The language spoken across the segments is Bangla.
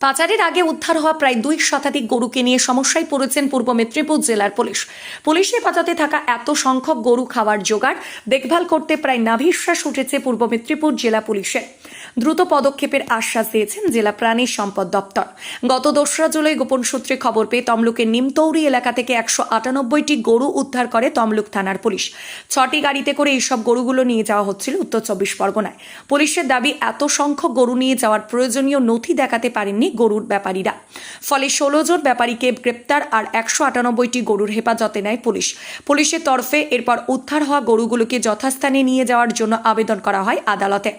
পাচারের আগে উদ্ধার হওয়া প্রায় দুই শতাধিক গরুকে নিয়ে সমস্যায় পড়েছেন পূর্ব মেদিনীপুর জেলার পুলিশ। পুলিশে পাচাতে থাকা এত সংখ্যক গরু খাওয়ার জোগাড়, দেখভাল করতে প্রায় নাভিশ্বাস উঠেছে পূর্ব মেদিনীপুর জেলা পুলিশের দ্রুত পদক্ষেপের আশ্বাস দিয়েছেন জেলা প্রাণী সম্পদ দপ্তর। গত দোসরা জুলাই গোপন সূত্রে খবর পেয়ে তমলুকের নিমতৌরি এলাকা থেকে একশো আটানব্বইটি গরু উদ্ধার করে তমলুক থানার পুলিশ। ছটি গাড়িতে করে এইসব গরুগুলো নিয়ে যাওয়া হচ্ছিল উত্তর চব্বিশ পরগনায়। পুলিশের দাবি, এত সংখ্যক গরু নিয়ে যাওয়ার প্রয়োজনীয় নথি দেখাতে পারেননি গরুর ব্যাপারীরা। ফলে ষোলো জন ব্যাপারীকে গ্রেপ্তার আর একশো আটানব্বইটি গরুর হেফাজতে নেয় পুলিশ। পুলিশের তরফে এরপর উদ্ধার হওয়া গরুগুলোকে যথাস্থানে নিয়ে যাওয়ার জন্য আবেদন করা হয় আদালতে।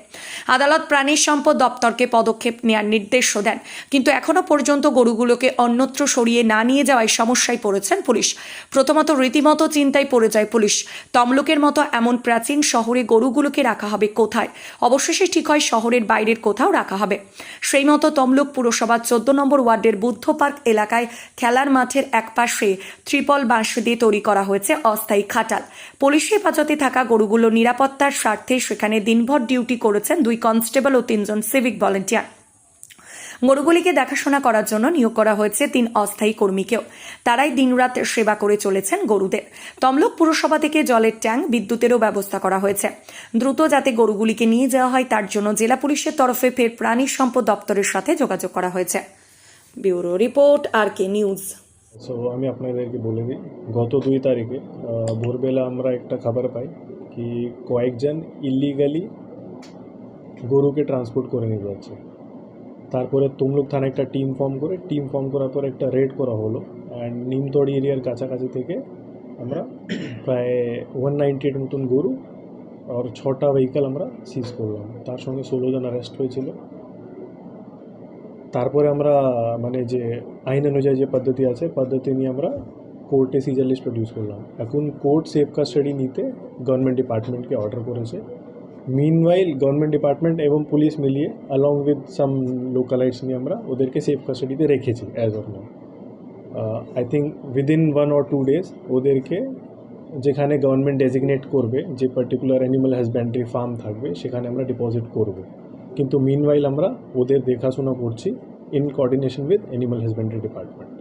আদালত প্রাণী সম্পদ দপ্তরকে পদক্ষেপ নেওয়ার নির্দেশও দেন। কিন্তু এখনও পর্যন্ত গরুগুলোকে অন্যত্র সরিয়ে না নিয়ে যাওয়ায় সমস্যায় পড়েছেন পুলিশ। প্রথমত রীতিমতো চিন্তায় পড়ে যায় পুলিশ। তমলুকের মতো এমন প্রাচীন শহরে গরুগুলোকে রাখা হবে কোথায়? অবশেষে ঠিক হয় শহরের বাইরের কোথাও রাখা হবে। সেই মতো তমলুক পুরসভার চোদ্দ নম্বর ওয়ার্ডের বুদ্ধ পার্ক এলাকায় খেলার মাঠের একপাশে ত্রিপল বাঁশ দিয়ে তৈরি করা হয়েছে অস্থায়ী খাটাল। পুলিশ হেফাজতে থাকা গরুগুলো নিরাপত্তার স্বার্থে সেখানে দিনভর ডিউটি করেছেন দুই কনস্টেবল ও তিনজন সিভিক ভলেন্টিয়ার গরুগুলিকে দেখাশোনা করার জন্য নিয়োগ করা হয়েছে তিন অস্থায়ী কর্মীকেও। তারাই দিনরাত সেবা করে চলেছেন গরুদের। তমলুক পুরসভা থেকে জলের ট্যাঙ্ক, বিদ্যুতেরও ব্যবস্থা করা হয়েছে। দ্রুত যাতে গরুগুলিকে নিয়ে যাওয়া হয়, তার জন্য জেলা পুলিশের তরফে ফের প্রাণী সম্পদ দপ্তরের সাথে যোগাযোগ করা হয়েছে। Bureau report, R K news. আমি আপনাদেরকে বলে দিই, গত দুই তারিখে ভোরবেলা আমরা একটা খবর পাই, কি কয়েকজন ইলিগালি গরুকে ট্রান্সপোর্ট করে নিয়ে যাচ্ছে। তারপরে তমলুক থানায় একটা টিম ফর্ম করে টিম ফর্ম করার পর একটা রেড করা হলো। অ্যান্ড নিমতড়ি এরিয়ার কাছাকাছি থেকে আমরা প্রায় ওয়ান নাইনটি এইট মতন গরু আর ছটা ভেহিক্যাল আমরা সিজ করলাম। তার সঙ্গে ষোলো জন অ্যারেস্ট হয়েছিল। তারপরে আমরা মানে যে আইন অনুযায়ী যে পদ্ধতি আছে, পদ্ধতি নিয়ে আমরা কোর্টে সিজার লিস্ট প্রডিউস করলাম। এখন কোর্ট সেফ কাস্টাডি নিতে গভর্নমেন্ট ডিপার্টমেন্টকে অর্ডার করেছে। মিনওয়াইল গভর্নমেন্ট ডিপার্টমেন্ট এবং পুলিশ মিলিয়ে অ্যালং উইথ সাম লোকালাইটস নিয়ে আমরা ওদেরকে সেফ কাস্টাডিতে রেখেছি as of now I think within one or two days ওদেরকে যেখানে গভর্নমেন্ট ডেজিগনেট করবে, যে পার্টিকুলার অ্যানিমাল হাজব্যান্ডারি ফার্ম থাকবে, সেখানে আমরা ডিপোজিট করব। কিন্তু মিনওয়াইল আমরা ওদের দেখাশোনা করছি in coordination with animal husbandry department